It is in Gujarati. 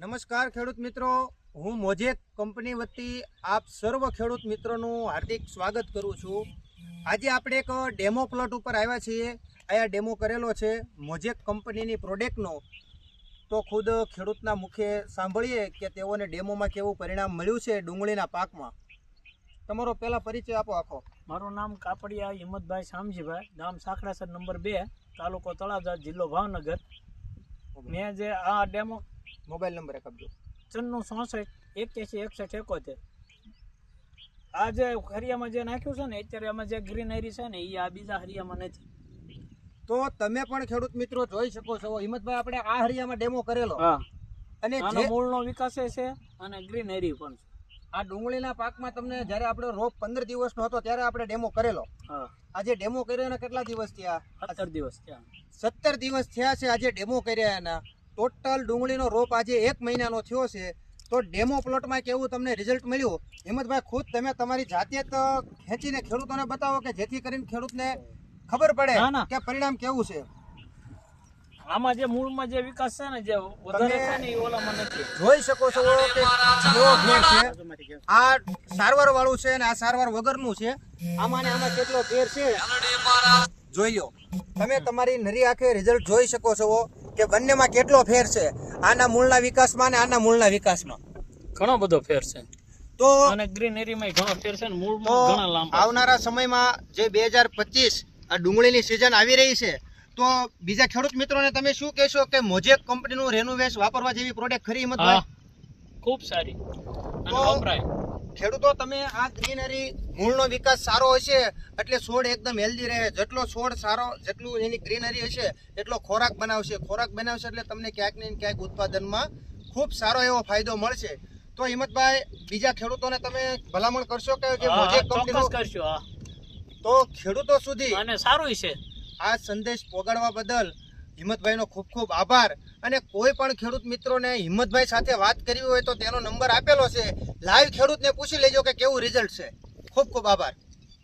નમસ્કાર ખેડૂત મિત્રો. હું મોજેક કંપની વતી આપ સર્વ ખેડૂત મિત્રોનું હાર્દિક સ્વાગત કરું છું. આજે આપણે એક ડેમો પ્લોટ ઉપર આવ્યા છીએ. અહીંયા ડેમો કરેલો છે. મોજેક કંપનીની પ્રોડક્ટનો. તો ખુદ ખેડૂતના મુખે સાંભળીએ કે તેઓને ડેમોમાં કેવું પરિણામ મળ્યું છે ડુંગળીના પાકમાં. તમારો પહેલા પરિચય આપો આખો. મારું નામ કાપડિયા હિંમતભાઈ શામજીભાઈ. ગામ સાખડાસર નંબર બે તાલુકો તળાજા જિલ્લો ભાવનગર. મેં જે આ ડેમો મોબાઈલ નંબર આપજો. ચન્નું ચોસઠ એક્યાસી એકસઠ એકોતેર. આ જે હરિયામાં જે નાખ્યું છે ને અત્યારે આમાં જે ગ્રીન હરી છે ને એ આ બીજા હરિયામાં નથી. તો તમે પણ ખેડૂત મિત્રો જોઈ શકો છો. હિંમતભાઈ આપણે આ હરિયામાં ડેમો કરેલો. અને મૂળનો વિકાસ છે અને ગ્રીનરી પણ છે. આ ડુંગળીના પાકમાં તમને જ્યારે આપણે રોપ પંદર દિવસનો હતો ત્યારે આપણે ડેમો કરેલો. આજે ડેમો કર્યો એના કેટલા દિવસ થયા? સત્તર દિવસ થયા. સત્તર દિવસ થયા છે આજે ડેમો કર્યા એના. ટોટલ ડુંગળીનો રોપ આજે એક મહિનાનો થયો છે. તો ડેમો પ્લોટમાં કેવું તમને રિઝલ્ટ મળ્યું? હિંમતભાઈ ખુદ તમે તમારી જાતે જ ખેંચીને ખેડૂતોને બતાવો કે જેથી કરીને ખેડૂતને ખબર પડે. કે પરિણામ કેવું છે? આમાં જે મૂળમાં જે વિકાસ છે ને જે વધારે છે ને એ ઓલામાં નથી. જોઈ શકો છો કે કેવો ફેર છે આ સારવાર વાળું છે ને આ સારવાર વગરનું છે. આમાં ને આમાં કેટલો ફેર છે? જોઈ લો તમે તમારી નરી આંખે રિઝલ્ટ જોઈ શકો છો કે બંનેમાં કેટલો ફેર છે. આના મૂળના વિકાસમાં અને આના મૂળના વિકાસમાં. ઘણો બધો ફેર છે. તો અને ગ્રીનરીમાં ઘણો ફેર છે ને મૂળમાં ઘણા લાંબા આવનારા સમયમાં જે બે હજાર પચીસ આ ડુંગળીની સિઝન આવી રહી છે તો બીજા ખેડૂત મિત્રોને તમે શું કહેશો કે મોજેક કંપનીનું રેનુવેશ વાપરવા જેવી પ્રોડક્ટ ખરી હિંમતભાઈ ખૂબ સારી. તો- ખેડૂતો તમે આ ગ્રીનરી મૂળનો વિકાસ સારો હશે એટલે છોડ એકદમ હેલ્ધી રહે. જેટલો છોડ સારો જેટલું એની ગ્રીનરી હશે એટલો ખોરાક બનાવશે. ખોરાક બનાવશે એટલે તમને ક્યાંક ને ક્યાંક ઉત્પાદનમાં ખૂબ સારો એવો ફાયદો મળશે. તો હિંમતભાઈ બીજા ખેડૂતોને તમે ભલામણ કરશો કે જે મોજેક કંપનીનું કરશો તો ખેડૂતો સુધી અને સારું છે આ સંદેશ પોગાડવા બદલ હિંમતભાઈનો ખૂબ ખૂબ આભાર. અને કોઈ પણ ખેડૂત મિત્રોને હિંમતભાઈ સાથે વાત કરવી હોય તો તેનો નંબર આપેલો છે. લાઈવ ખેડૂતને પૂછી લેજો કે કેવું રિઝલ્ટ છે. ખૂબ ખૂબ આભાર.